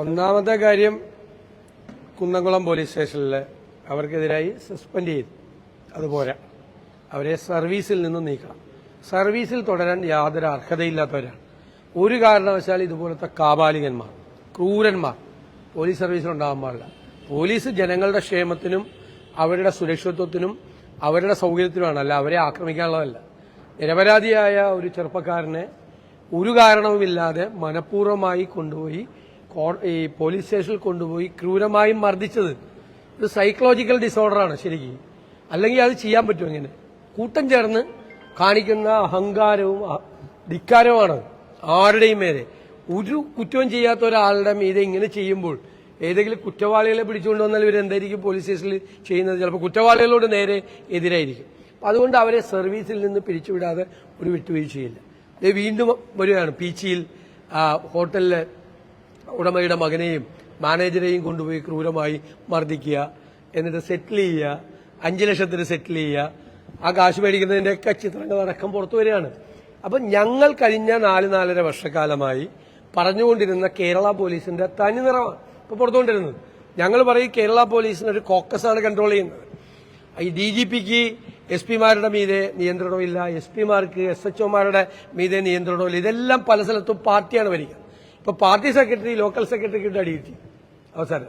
ഒന്നാമത്തെ കാര്യം കുന്നംകുളം പോലീസ് സ്റ്റേഷനിൽ അവർക്കെതിരായി സസ്പെൻഡ് ചെയ്തു. അതുപോലെ അവരെ സർവീസിൽ നിന്നും നീക്കണം. സർവീസിൽ തുടരാൻ യാതൊരു അർഹതയില്ലാത്തവരാണ്. ഒരു കാരണവശാൽ ഇതുപോലത്തെ കാബാലികന്മാർ ക്രൂരന്മാർ പോലീസ് സർവീസിൽ ഉണ്ടാകാൻ പാടില്ല. പോലീസ് ജനങ്ങളുടെ ക്ഷേമത്തിനും അവരുടെ സുരക്ഷിതത്വത്തിനും അവരുടെ സൗകര്യത്തിനുമാണ്. അല്ല അവരെ ആക്രമിക്കാനുള്ളതല്ല. നിരപരാധിയായ ഒരു ചെറുപ്പക്കാരനെ ഒരു കാരണവുമില്ലാതെ മനഃപൂർവമായി കൊണ്ടുപോയി ഈ പോലീസ് സ്റ്റേഷനിൽ കൊണ്ടുപോയി ക്രൂരമായും മർദ്ദിച്ചത് ഇത് സൈക്കോളജിക്കൽ ഡിസോർഡറാണ് ശരിക്കും. അല്ലെങ്കിൽ അത് ചെയ്യാൻ പറ്റും ഇങ്ങനെ? കൂട്ടം ചേർന്ന് കാണിക്കുന്ന അഹങ്കാരവും ധിക്കാരവുമാണ് ആരുടെയും മേലെ. ഒരു കുറ്റവും ചെയ്യാത്ത ഒരാളുടെ മീതെ ഇങ്ങനെ ചെയ്യുമ്പോൾ ഏതെങ്കിലും കുറ്റവാളികളെ പിടിച്ചുകൊണ്ട് വന്നാൽ ഇവരെന്തായിരിക്കും പോലീസ് സ്റ്റേഷനിൽ ചെയ്യുന്നത്? ചിലപ്പോൾ കുറ്റവാളികളോട് നേരെ എതിരായിരിക്കും. അതുകൊണ്ട് അവരെ സർവീസിൽ നിന്ന് പിരിച്ചുവിടാതെ ഒരു വിട്ടുവീഴ്ചയില്ല. വീണ്ടും വരികയാണ് പീച്ചിയിൽ ഹോട്ടലിൽ ഉടമയുടെ മകനെയും മാനേജരെയും കൊണ്ടുപോയി ക്രൂരമായി മർദ്ദിക്കുക എന്നിട്ട് സെറ്റിൽ ചെയ്യുക അഞ്ചു ലക്ഷത്തിന് സെറ്റിൽ ചെയ്യുക. ആ കാശ് മേടിക്കുന്നതിന്റെയൊക്കെ ചിത്രങ്ങൾ അടക്കം പുറത്തു വരികയാണ്. അപ്പൊ ഞങ്ങൾ കഴിഞ്ഞ നാല് നാലര വർഷക്കാലമായി പറഞ്ഞുകൊണ്ടിരുന്ന കേരള പോലീസിന്റെ തനി നിറമാണ് ഇപ്പൊ പുറത്തുകൊണ്ടിരുന്നത്. ഞങ്ങൾ പറയും കേരള പോലീസിന് ഒരു കോക്കസാണ് കൺട്രോൾ ചെയ്യുന്നത്. ഈ ഡി ജി പിക്ക് എസ് പിമാരുടെ മീതെ നിയന്ത്രണമില്ല. എസ് പിമാർക്ക് എസ് എച്ച്ഒമാരുടെ മീതെ നിയന്ത്രണമില്ല. ഇതെല്ലാം പല സ്ഥലത്തും പാർട്ടിയാണ് ഭരിക്കുന്നത്. ഇപ്പൊ പാർട്ടി സെക്രട്ടറി ലോക്കൽ സെക്രട്ടറിക്ക് അടി കിട്ടി അവസാനം.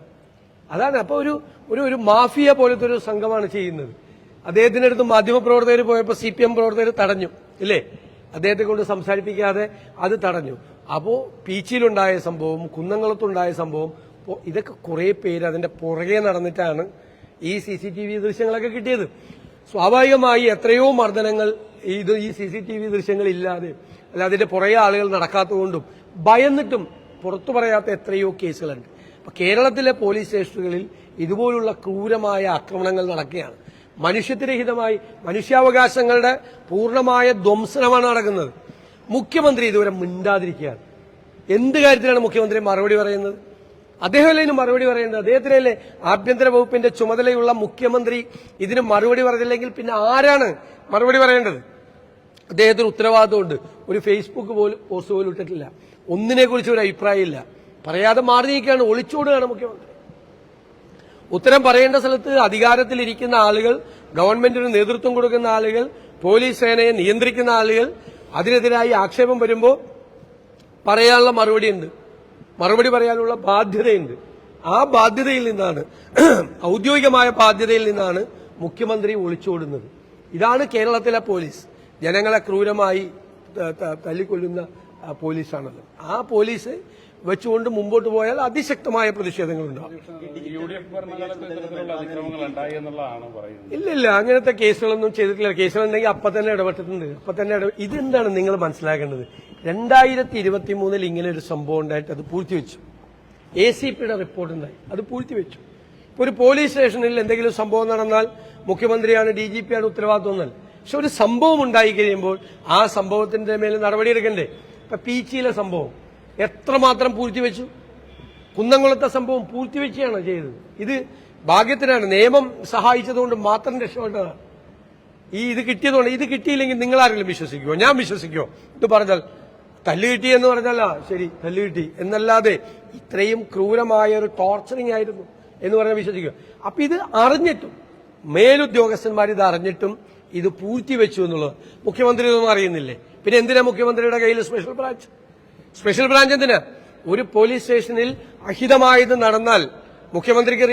അതാണ് അപ്പൊ ഒരു ഒരു ഒരു മാഫിയ പോലത്തെ ഒരു സംഘമാണ് ചെയ്യുന്നത്. അദ്ദേഹത്തിന്റെ അടുത്ത് മാധ്യമപ്രവർത്തകർ പോയപ്പോൾ സി പി എം പ്രവർത്തകർ തടഞ്ഞു ഇല്ലേ? അദ്ദേഹത്തെ കൊണ്ട് സംസാരിപ്പിക്കാതെ അത് തടഞ്ഞു. അപ്പോ പീച്ചിയിലുണ്ടായ സംഭവം കുന്നംകുളത്തുണ്ടായ സംഭവം ഇതൊക്കെ കുറെ പേര് അതിന്റെ പുറകെ നടന്നിട്ടാണ് ഈ സി സി ടി വി ദൃശ്യങ്ങളൊക്കെ കിട്ടിയത്. സ്വാഭാവികമായി എത്രയോ മർദ്ദനങ്ങൾ ഇത് ഈ സി സി ടി വി അല്ല അതിന്റെ പുറകെ ആളുകൾ നടക്കാത്തതുകൊണ്ടും ഭയന്നിട്ടും പുറത്തു പറയാത്ത എത്രയോ കേസുകളുണ്ട്. അപ്പൊ കേരളത്തിലെ പോലീസ് സ്റ്റേഷനുകളിൽ ഇതുപോലുള്ള ക്രൂരമായ ആക്രമണങ്ങൾ നടക്കുകയാണ്. മനുഷ്യത്വരഹിതമായി മനുഷ്യാവകാശങ്ങളുടെ പൂർണമായ ധ്വംസനമാണ് നടക്കുന്നത്. മുഖ്യമന്ത്രി ഇതുവരെ മിണ്ടാതിരിക്കുകയാണ്. എന്ത് കാര്യത്തിലാണ് മുഖ്യമന്ത്രി മറുപടി പറയുന്നത്? അദ്ദേഹമല്ലേ ഇതിന് മറുപടി പറയേണ്ടത്? അദ്ദേഹത്തിനല്ലേ ആഭ്യന്തര വകുപ്പിന്റെ ചുമതലയുള്ള മുഖ്യമന്ത്രി ഇതിന് മറുപടി പറഞ്ഞില്ലെങ്കിൽ പിന്നെ ആരാണ് മറുപടി പറയേണ്ടത്? അദ്ദേഹത്തിന് ഉത്തരവാദിത്തമുണ്ട് ഒരു ഫേസ്ബുക്ക് പോലും പോസ്റ്റ് പോലും ഇട്ടിട്ടില്ല. ഒന്നിനെ കുറിച്ച് ഒരു അഭിപ്രായമില്ല. പറയാതെ മാറി നീക്കുകയാണ് ഒളിച്ചോടുകയാണ് മുഖ്യമന്ത്രി. ഉത്തരം പറയേണ്ട സ്ഥലത്ത് അധികാരത്തിലിരിക്കുന്ന ആളുകൾ ഗവൺമെന്റിന് നേതൃത്വം കൊടുക്കുന്ന ആളുകൾ പോലീസ് സേനയെ നിയന്ത്രിക്കുന്ന ആളുകൾ അതിനെതിരായി ആക്ഷേപം വരുമ്പോൾ പറയാനുള്ള മറുപടിയുണ്ട് മറുപടി പറയാനുള്ള ബാധ്യതയുണ്ട്. ആ ബാധ്യതയിൽ നിന്നാണ് ഔദ്യോഗികമായ ബാധ്യതയിൽ നിന്നാണ് മുഖ്യമന്ത്രി ഒളിച്ചോടുന്നത്. ഇതാണ് കേരളത്തിലെ പോലീസ്. ജനങ്ങളെ ക്രൂരമായി തല്ലിക്കൊല്ലുന്ന പോലീസാണത്. ആ പോലീസ് വെച്ചുകൊണ്ട് മുമ്പോട്ട് പോയാൽ അതിശക്തമായ പ്രതിഷേധങ്ങളുണ്ടാവും ഉണ്ടാവും ഇല്ല ഇല്ല അങ്ങനത്തെ കേസുകളൊന്നും ചെയ്തിട്ടില്ല. കേസുകളുണ്ടെങ്കിൽ അപ്പൊ തന്നെ ഇടപെട്ടിട്ടുണ്ട്. അപ്പൊ തന്നെ ഇതെന്താണ് നിങ്ങൾ മനസ്സിലാക്കേണ്ടത്? രണ്ടായിരത്തി ഇരുപത്തി മൂന്നിൽ ഇങ്ങനെ ഒരു സംഭവം ഉണ്ടായിട്ട് അത് പൂഴ്ത്തിവെച്ചു. എ സി പിയുടെ റിപ്പോർട്ട് ഉണ്ടായി. അത് പൂഴ്ത്തിവെച്ചു. ഇപ്പൊ ഒരു പോലീസ് സ്റ്റേഷനിൽ എന്തെങ്കിലും സംഭവം നടന്നാൽ മുഖ്യമന്ത്രിയാണ് ഡി ജി പിയാണ് ഉത്തരവാദിത്വം എന്നാൽ പക്ഷെ ഒരു സംഭവം ഉണ്ടായി കഴിയുമ്പോൾ ആ സംഭവത്തിന്റെ മേൽ നടപടിയെടുക്കണ്ടേ? ഇപ്പൊ പീച്ചിയിലെ സംഭവം. എത്രമാത്രം പൂഴ്ത്തിവെച്ചു? കുന്നംകുളത്തെ സംഭവം പൂഴ്ത്തിവെച്ചാണ് ചെയ്തത്. ഇത് ഭാഗ്യത്തിനാണ്. നിയമം സഹായിച്ചതുകൊണ്ട് മാത്രം രക്ഷപ്പെട്ടതാണ്. ഈ ഇത് കിട്ടിയതുകൊണ്ട് ഇത് കിട്ടിയില്ലെങ്കിൽ നിങ്ങൾ ആരെങ്കിലും വിശ്വസിക്കുമോ ഞാൻ വിശ്വസിക്കുമോ ഇത് പറഞ്ഞാൽ തല്ല് കിട്ടി എന്ന് പറഞ്ഞാൽ ശരി തല്ല് കിട്ടി. എന്നല്ലാതെ ഇത്രയും ക്രൂരമായ ഒരു ടോർച്ചറിങ് ആയിരുന്നു എന്ന് പറഞ്ഞാൽ വിശ്വസിക്കുക അപ്പൊ ഇത് അറിഞ്ഞിട്ടും മേലുദ്യോഗസ്ഥന്മാർ ഇത് അറിഞ്ഞിട്ടും ഇത് പൂഴ്ത്തിവെച്ചു എന്നുള്ളത് മുഖ്യമന്ത്രി ഇതൊന്നും അറിയുന്നില്ലേ? പിന്നെ എന്തിനാ മുഖ്യമന്ത്രിയുടെ കയ്യിൽ സ്പെഷ്യൽ ബ്രാഞ്ച് സ്പെഷ്യൽ ബ്രാഞ്ച് എന്തിനാ? ഒരു പോലീസ് സ്റ്റേഷനിൽ അഹിതമായത് നടന്നാൽ മുഖ്യമന്ത്രിക്ക്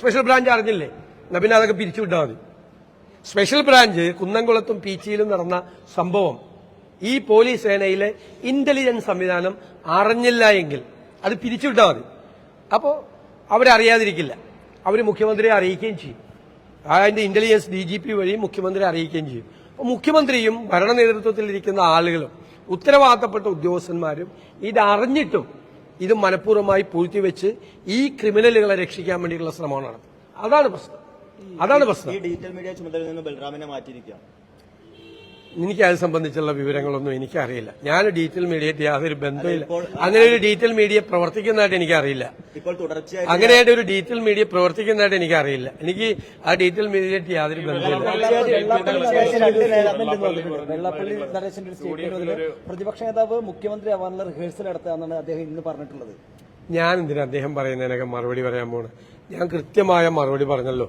സ്പെഷ്യൽ ബ്രാഞ്ച് അറിഞ്ഞില്ലേ? എന്നാ പിന്നെ അതൊക്കെ പിരിച്ചുവിട്ടാൽ മതി. സ്പെഷ്യൽ ബ്രാഞ്ച് കുന്നംകുളത്തും പീച്ചിയിലും നടന്ന സംഭവം. ഈ പോലീസ് സേനയിലെ ഇന്റലിജൻസ് സംവിധാനം അറിഞ്ഞില്ല എങ്കിൽ അത് പിരിച്ചുവിട്ടാൽ മതി. അപ്പോൾ അവരറിയാതിരിക്കില്ല. അവർ മുഖ്യമന്ത്രിയെ അറിയിക്കുകയും ചെയ്യും. അതിന്റെ ഇന്റലിജൻസ് ഡി ജി പി വഴി മുഖ്യമന്ത്രിയെ അറിയിക്കുകയും ചെയ്യും. മുഖ്യമന്ത്രിയും ഭരണ നേതൃത്വത്തിലിരിക്കുന്ന ആളുകളും ഉത്തരവാദിത്തപ്പെട്ട ഉദ്യോഗസ്ഥന്മാരും ഇതറിഞ്ഞിട്ടും ഇത് മനഃപൂർവമായി പൂഴ്ത്തിവെച്ച് ഈ ക്രിമിനലുകളെ രക്ഷിക്കാൻ വേണ്ടിയിട്ടുള്ള ശ്രമമാണ് നടത്തുന്നത്. അതാണ് പ്രശ്നം. അതാണ് പ്രശ്നം. ഈ ഡിജിറ്റൽ മീഡിയ ചുമതലയിൽ നിന്ന് ബൽറാമിനെ മാറ്റിയിരിക്കുക എനിക്ക് അത് സംബന്ധിച്ചുള്ള വിവരങ്ങളൊന്നും എനിക്കറിയില്ല. ഞാൻ ഡീറ്റെയിൽ മീഡിയയായിട്ട് യാതൊരു ബന്ധമില്ല. ഇപ്പോൾ അങ്ങനെ ഒരു ഡീറ്റെയിൽ മീഡിയ പ്രവർത്തിക്കുന്നതായിട്ട് എനിക്കറിയില്ല. ഇപ്പോൾ തുടർച്ചയായി അങ്ങനെയായിട്ട് ഒരു ഡീറ്റെയിൽ മീഡിയ പ്രവർത്തിക്കുന്നതായിട്ട് എനിക്കറിയില്ല. എനിക്ക് ആ ഡീറ്റെയിൽ മീഡിയയായിട്ട് യാതൊരു ബന്ധമില്ല പ്രതിപക്ഷ നേതാവ് മുഖ്യമന്ത്രി ആവാനുള്ള റിഹേഴ്സൽ നടത്താന്നാണ് അദ്ദേഹം ഇന്ന് പറഞ്ഞിട്ടുള്ളത്. ഞാൻ എന്തിനാ അദ്ദേഹം പറയുന്നതിനൊക്കെ മറുപടി പറയാൻ പോണ്? ഞാൻ കൃത്യമായ മറുപടി പറഞ്ഞല്ലോ.